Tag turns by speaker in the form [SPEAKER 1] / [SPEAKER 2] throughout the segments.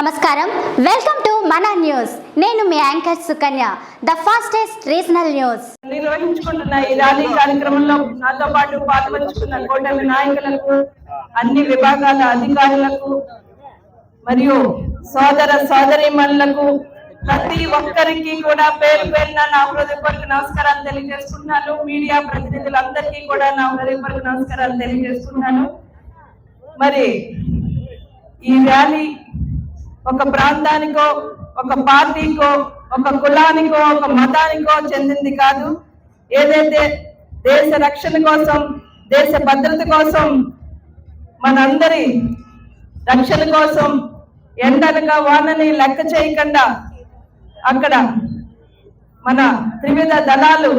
[SPEAKER 1] నమస్కారం. Welcome to మన news నేను మీ anchor Sukanya the fastest regional news
[SPEAKER 2] నిర్వహించుకుంటున్న ఈ ర్యాలీ కార్యక్రమంలో నాతో పాటు పాల్పంచుకున్న కూటమి నాయకులకు అన్ని విభాగాల అధికారులకు మరియు సోదర సోదరీమణులకు ప్రతి ఒక్కరికి కూడా పేరు పేరున నా హృదయపూర్వక నమస్కారాలు తెలియజేస్తున్నాను. మీడియా ప్రతినిధులందరికీ కూడా నా హృదయపూర్వక నమస్కారాలు తెలియజేస్తున్నాను. మరి ఈ ర్యాలీ ఒక ప్రాంతానికో ఒక పార్టీకో ఒక కులానికో ఒక మతానికో చెందింది కాదు. ఏదైతే దేశ రక్షణ కోసం దేశ భద్రత కోసం మనందరి రక్షణ కోసం ఎండనక వానని లెక్క చేయకుండా అక్కడ మన త్రివిధ దళాలు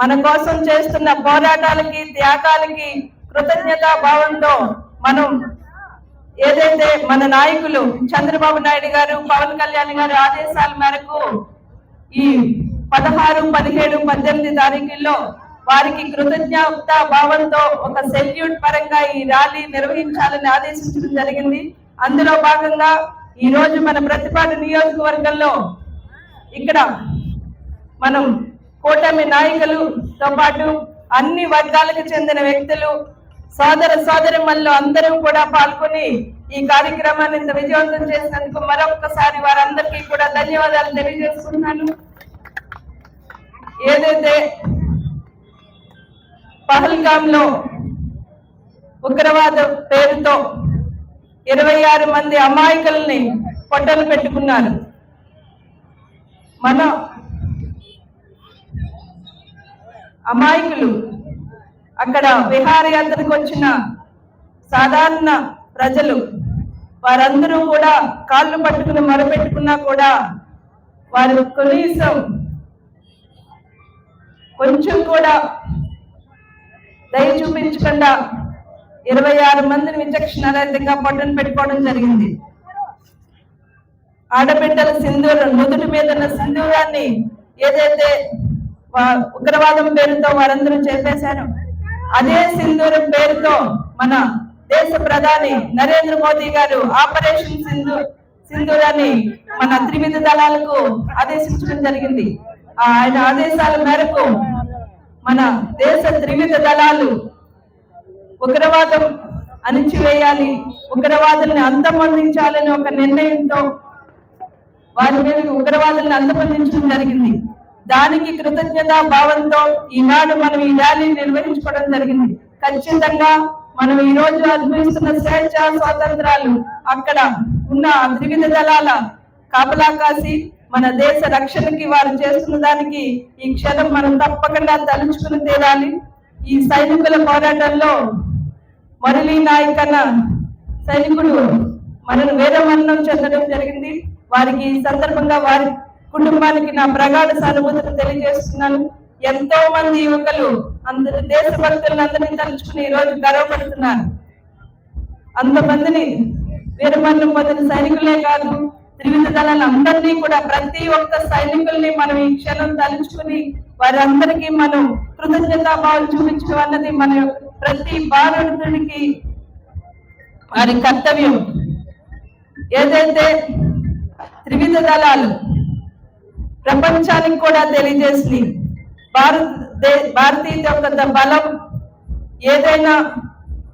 [SPEAKER 2] మన కోసం చేస్తున్న పోరాటాలకి త్యాగాలకి కృతజ్ఞతా భావంతో మనం ఏదైతే మన నాయకులు చంద్రబాబు నాయుడు గారు పవన్ కళ్యాణ్ గారు ఆదేశాల మేరకు ఈ పదహారు పదిహేడు పద్దెనిమిది తారీఖుల్లో వారికి కృతజ్ఞత భావంతో ఒక సెల్యూట్ పరంగా ఈ ర్యాలీ నిర్వహించాలని ఆదేశించడం జరిగింది. అందులో భాగంగా ఈ రోజు మన ప్రతిపాడు నియోజకవర్గంలో ఇక్కడ మనం కూటమి నాయకులతో పాటు అన్ని వర్గాలకు చెందిన వ్యక్తులు సోదర సోదరిమల్లు అందరూ కూడా పాల్గొని ఈ కార్యక్రమాన్ని ఇంత విజయవంతం చేసినందుకు మరొకసారి వారందరికీ కూడా ధన్యవాదాలు తెలియజేసుకుంటున్నాను. ఏదైతే పహల్గాంలో ఉగ్రవాద పేరుతో ఇరవై ఆరు మంది అమాయకుల్ని పొట్టలు పెట్టుకున్నారు. మన అమాయకులు అక్కడ విహారయాత్రకు వచ్చిన సాధారణ ప్రజలు వారందరూ కూడా కాళ్ళు పట్టుకుని మొరపెట్టుకున్నా కూడా వారు కనీసం కొంచెం కూడా దయ చూపించకుండా ఇరవై ఆరు మందిని విచక్షణారహితంగా పట్టును పెట్టుకోవడం జరిగింది. ఆడబిడ్డల సింధూరం నుదుటి మీద ఉన్న సింధూరాన్ని ఏదైతే ఉగ్రవాదం పేరుతో వారందరూ చేపేశారు అదే సింధూరం పేరుతో మన దేశ ప్రధాని నరేంద్ర మోదీ గారు ఆపరేషన్ సింధు సింధూరాన్ని మన త్రివిధ దళాలకు ఆదేశించడం జరిగింది. ఆయన ఆదేశాల మేరకు మన దేశ త్రివిధ దళాలు ఉగ్రవాదం అణిచివేయాలి ఉగ్రవాదుల్ని అంతమందించాలని ఒక నిర్ణయంతో వారి మీద ఉగ్రవాదులను అంతమందించడం జరిగింది. దానికి కృతజ్ఞతా భావంతో ఈనాడు మనం ఈ ర్యాలీ నిర్వహించుకోవడం జరిగింది. ఖచ్చితంగా మనం ఈ రోజు అనుభవిస్తున్న స్వేచ్ఛ స్వాతంత్రాలు అక్కడ ఉన్న త్రివిధ దళాల కాపలా కాసి మన దేశ రక్షణకి వారు చేస్తున్న దానికి ఈ క్షణం మనం తప్పకుండా తలుచుకుని తీరాలి ఈ సైనికుల పోరాటంలో మురళీ నాయక్ అన్న సైనికుడు మనను వేరే మరణం చెందడం జరిగింది. వారికి ఈ సందర్భంగా వారి కుటుంబానికి నా ప్రగాఢ సానుభూతిని తెలియజేస్తున్నాను. ఎంతో మంది యువకులు అందరి దేశభక్తులను అందరినీ తలుచుకుని ఈ రోజు గర్వపడుతున్నారు. అంతమందిని వీరమరణం పొందిన సైనికులే కాదు త్రివిధ దళాలు అందరినీ కూడా ప్రతి ఒక్క సైనికుల్ని మనం ఈ క్షణం తలుచుకుని వారందరికీ మనం కృతజ్ఞతాభావం చూపించడం అన్నది మన ప్రతి భారతుడికి వారి కర్తవ్యం. ఏదైతే త్రివిధ దళాలు ప్రపంచానికి కూడా తెలియజేసింది. భారత భారతీయత భారతీయ యొక్క బలం ఏదైనా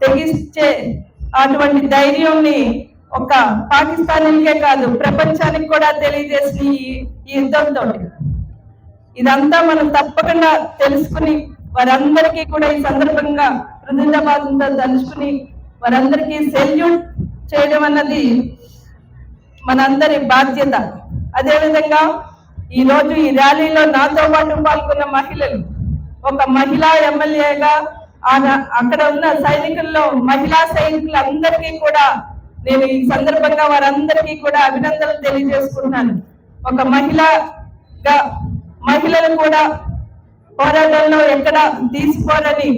[SPEAKER 2] తెగించే అటువంటి ధైర్యంని ఒక పాకిస్తాన్కే కాదు ప్రపంచానికి కూడా తెలియజేసిన ఈ- యుద్ధంతో. ఇదంతా మనం తప్పకుండా తెలుసుకుని వారందరికీ కూడా ఈ సందర్భంగా కృతజ్ఞతాభావంతో తలుచుకుని వారందరికీ సెల్యూట్ చేయడం అన్నది మనందరి బాధ్యత. అదేవిధంగా ఈ రోజు ఈ ర్యాలీలో నాతో పాటు పాల్గొన్న మహిళలు. ఒక మహిళా ఎమ్మెల్యేగా ఆన- అక్కడ ఉన్న సైనికుల్లో మహిళా సైనికులందరికీ కూడా నేను ఈ సందర్భంగా వారందరికీ కూడా అభినందనలు తెలియజేసుకుంటున్నాను. ఒక మహిళగా మహిళలు కూడా పోరాటంలో ఎక్కడ తీసుకోరని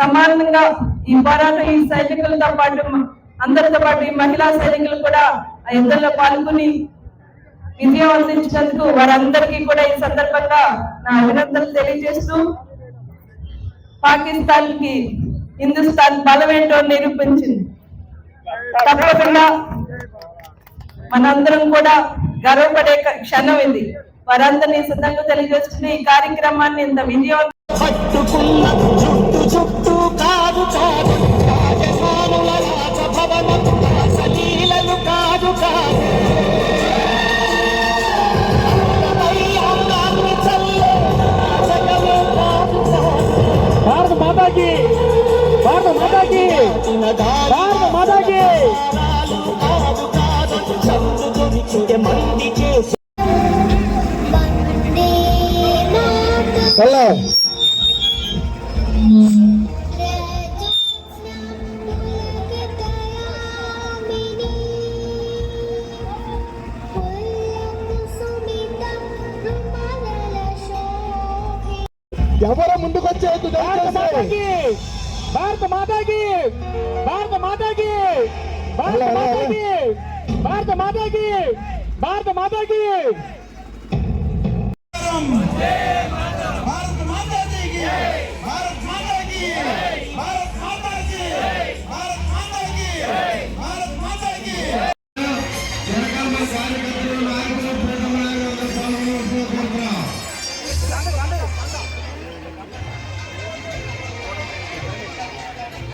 [SPEAKER 2] సమానంగా ఈ పోరాటం ఈ సైనికులతో పాటు అందరితో పాటు ఈ మహిళా సైనికులు కూడా ఆ యుద్ధంలో పాల్గొని విజయం అందించినందుకు వారందరికీ కూడా ఈ సందర్భంగా నా అభినందనలు తెలియజేస్తూ పాకిస్తాన్కి హిందుస్థాన్ బలమేంటో నిరూపించింది. తప్పకుండా
[SPEAKER 3] మనందరం కూడా గర్వపడే క్షణం ఇది. వారందరినీ సిద్ధంగా తెలియజేస్తున్న ఈ కార్యక్రమాన్ని ఇంత విజయవంతం
[SPEAKER 4] మాతాకి భారత మాతాకి భారత మాతాకి హలో ఎవరు ముందుకొచ్చేది భారత మాతాకి భారత మాతాకి భారత మాతాకి భారత మాతాకి భారత మాతాకి.